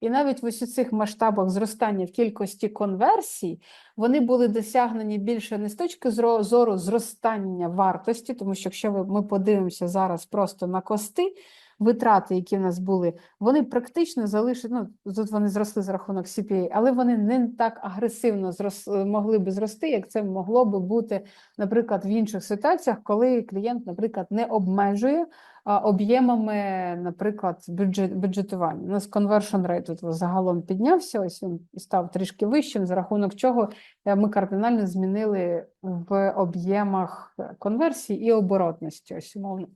І навіть в ось цих масштабах зростання в кількості конверсій вони були досягнені більше не з точки зору зростання вартості, тому що якщо ми подивимося зараз просто на кости, витрати, які в нас були, вони практично залишили, ну, тут вони зросли за рахунок CPA, але вони не так агресивно зрос, могли би зрости, як це могло би бути, наприклад, в інших ситуаціях, коли клієнт, наприклад, не обмежує об'ємами, наприклад, бюджет, бюджетування. У нас conversion rate тут загалом піднявся, ось він став трішки вищим, за рахунок чого е, ми кардинально змінили в об'ємах е, конверсії і оборотності, ось умовно.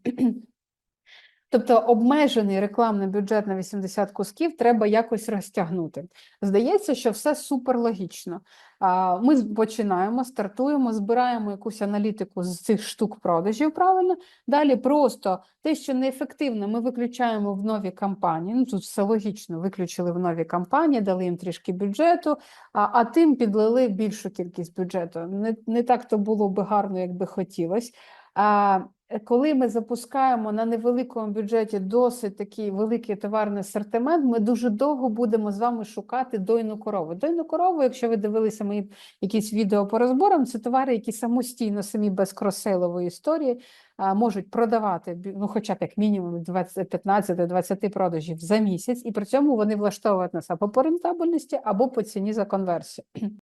Тобто обмежений рекламний бюджет на 80 кусків треба якось розтягнути. Здається, що все суперлогічно. Ми починаємо, стартуємо, збираємо якусь аналітику з цих штук продажів, правильно? Далі просто те, що неефективно, ми виключаємо в нові кампанії. Ну тут все логічно, виключили в нові кампанії, дали їм трішки бюджету, а, а тим підлили більшу кількість бюджету. Не, не так то було би гарно, як би хотілося. А е, коли ми запускаємо на невеликому бюджеті досить такий великий товарний асортимент, ми дуже довго будемо з вами шукати дойну корову. Дойну корову, якщо ви дивилися мої якісь відео по розборам, це товари, які самостійно, самі без кросейлової історії можуть продавати ну, хоча б як мінімум 15-20 продажів за місяць, і при цьому вони влаштовують нас або по рентабельності, або по ціні за конверсію.